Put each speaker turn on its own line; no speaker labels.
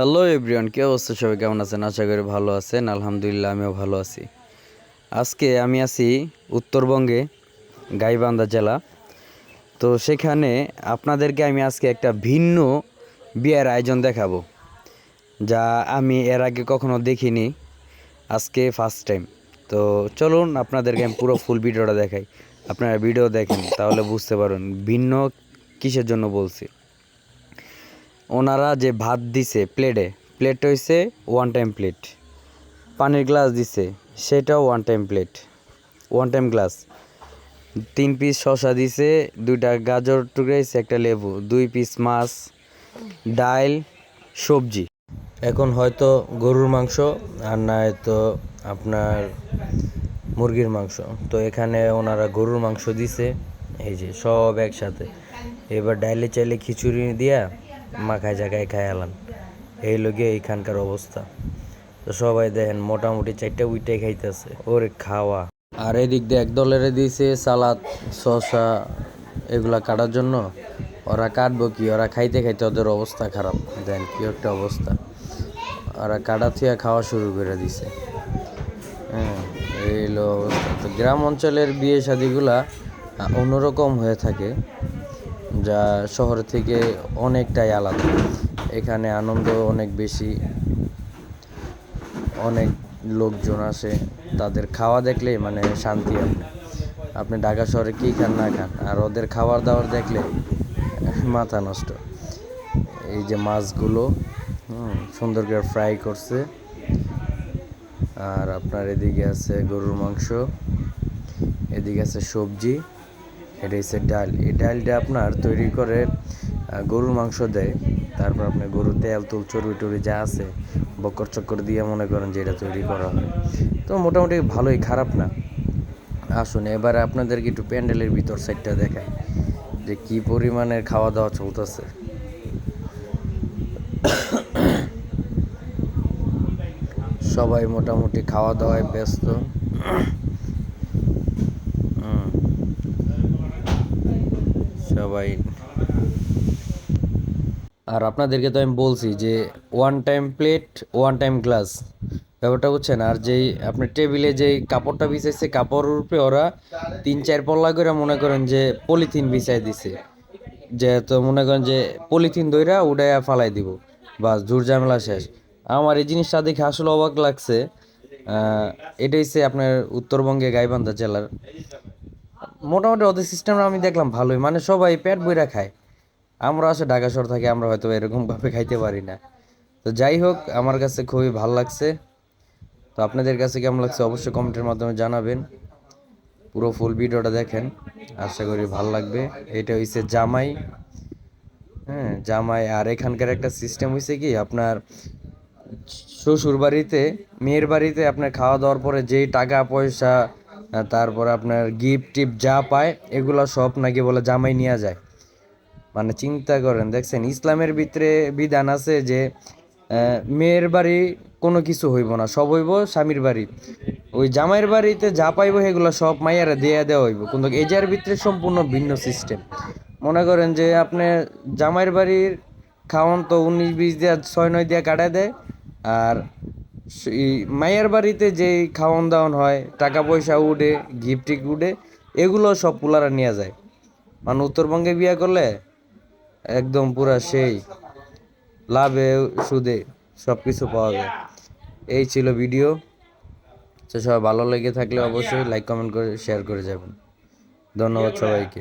Hello everyone কি অবস্থা? সবাই কেমন আছেন? আশা করি ভালো আছেন। আলহামদুলিল্লাহ, আমিও ভালো আছি। আজকে আমি আছি উত্তরবঙ্গে, গাইবান্ধা জেলা। তো সেখানে আপনাদেরকে আমি আজকে একটা ভিন্ন বিয়ের আয়োজন দেখাবো, যা আমি এর আগে কখনো দেখিনি। আজকে ফার্স্ট টাইম তো চলুন, আপনাদেরকে আমি পুরো ফুল ভিডিওটা দেখাই। আপনারা ভিডিও দেখেন, তাহলে বুঝতে পারবেন ভিন্ন কিসের জন্য বলছি। ওনারা যে ভাত দিছে প্লেটে, প্লেট হইছে ওয়ান টাইম প্লেট পানির গ্লাস দিছে, সেটাও one time plate one time glass তিন পিস শসা দিছে, দুইটা গাজর টুকরাইছে একটা লেবু, দুই পিস মাছ, ডাল, সবজি। এখন হয়তো গরুর মাংস, আর না হয়তো আপনার মুরগির মাংস। তো এখানে ওনারা গরুর মাংস দিছে, এই যে সব একসাথে। এবার ডাইলে চাইলে খিচুড়ি দিয়া মাখায় জায়গায় খায় আলান এই লোকে এইখানকার অবস্থা। তো সবাই দেখেন, মোটামুটি চারটা উইটাই খাইতেছে। ওরে খাওয়া। আর এদিক দিয়ে এক দলের দিয়েছে সালাদ, শসা, এগুলা কাটার জন্য। ওরা কাটবো কি? ওরা খাইতে খাইতে ওদের অবস্থা খারাপ। দেন কি একটা অবস্থা। ওরা কাটা থুয়া খাওয়া শুরু করে দিছে। হ্যাঁ এই অবস্থা। তো গ্রাম অঞ্চলের বিয়ে শাদিগুলা অন্যরকম হয়ে থাকে। যা শহর থেকে অনেকটাই আলাদা। এখানে আনন্দ অনেক বেশি। অনেক লোকজন আসে, তাদের খাওয়া দেখলে মানে শান্তি আপনি আপনি ঢাকা শহরে কী খান, না খান? আর ওদের খাবার দাবার দেখলে মাথা নষ্ট। এই যে মাছগুলো সুন্দর করে ফ্রাই করছে। আর আপনার এদিকে আছে গরুর মাংস, এদিকে আছে সবজি। এটা হচ্ছে ডাল। এই ডালটা আপনার তৈরি করে গরুর মাংস দেয়। তারপর আপনার গরুর তেল, তুল, চর্বি টরি যা আছে, বকর চক্কর দিয়ে মনে করেন যে এটা তৈরি করা হয়। তো মোটামুটি ভালোই, খারাপ না। আসুন, এবারে আপনাদেরকে একটু প্যান্ডেলের ভিতর সাইডটা দেখায় যে কি পরিমাণের খাওয়া দাওয়া চলতেছে। সবাই মোটামুটি খাওয়া দাওয়ায় ব্যস্ত। সবাই আর আপনাদেরকে তো আমি বলছি যে one time plate one time glass ব্যাপারটা বুঝছেন? আর যেই আপনি টেবিলে যেই কাপড়টা বিছাইছে কাপড়ের উপরে ওরা তিন চার পল্লা করে মনে করেন যে পলিথিন বিছাই দিছে। যেহেতু মনে করেন যে পলিথিন দইরা উড়াইয়া ফালাই দিব। বাস ঝুর ঝামেলা শেষ। আমার এই জিনিসটা দেখে আসলে অবাক লাগছে। আহ, এটা হচ্ছে আপনার উত্তরবঙ্গে গাইবান্ধা জেলার মোটামুটি ওদের সিস্টেমটা আমি দেখলাম ভালোই। মানে সবাই পেট বইরা খায়। আমরা আসে ঢাকা শহর থাকি, আমরা হয়তো এরকমভাবে খাইতে পারি না। তো যাই হোক, আমার কাছে খুবই ভালো লাগছে। তো আপনাদের কাছে কেমন লাগছে অবশ্যই কমেন্টের মাধ্যমে জানাবেন। পুরো ফুল ভিডিওটা দেখেন। আশা করি ভালো লাগবে। এটা হইছে জামাই। হ্যাঁ জামাই। আর এখানকার একটা সিস্টেম হয়েছে কি, আপনার শ্বশুর বাড়িতে মেয়ের বাড়িতে আপনার খাওয়া দাওয়ার পরে যেই টাকা পয়সা তারপর আপনার গিফট টিপ যা পায়, এগুলো সব নাকি বলে জামাই নিয়ে যায়। মানে চিন্তা করেন, দেখছেন, ইসলামের ভিতরে বিধান আছে যে মেয়ের বাড়ি কোনো কিছু হইব না, সব হইব স্বামীর বাড়ি। ওই জামাইয়ের বাড়িতে যা পাইব সেগুলো সব মাইয়ারা দেয়া দেওয়া হইব। কিন্তু এজার ভিতরে সম্পূর্ণ ভিন্ন সিস্টেম মনে করেন যে আপনি জামাইয়ের বাড়ির খাওয়ান তো উনিশ বিশ দিয়া ছয় নয় দিয়া কাটায় দেয়, আর মায়ের বাড়িতে যেই খাওয়ান দাওয়ান হয় টাকা পয়সা উঠে গিফট উঠে, এগুলো সব পুলারা নিয়ে যায়। মানে উত্তরবঙ্গে বিয়ে করলে একদম পুরা সেই লাভে, সুদে সব কিছু পাওয়া যায়। এই ছিল ভিডিও। তো সবাই ভালো লেগে থাকলে অবশ্যই লাইক কমেন্ট করে শেয়ার করে যাবেন। ধন্যবাদ সবাইকে।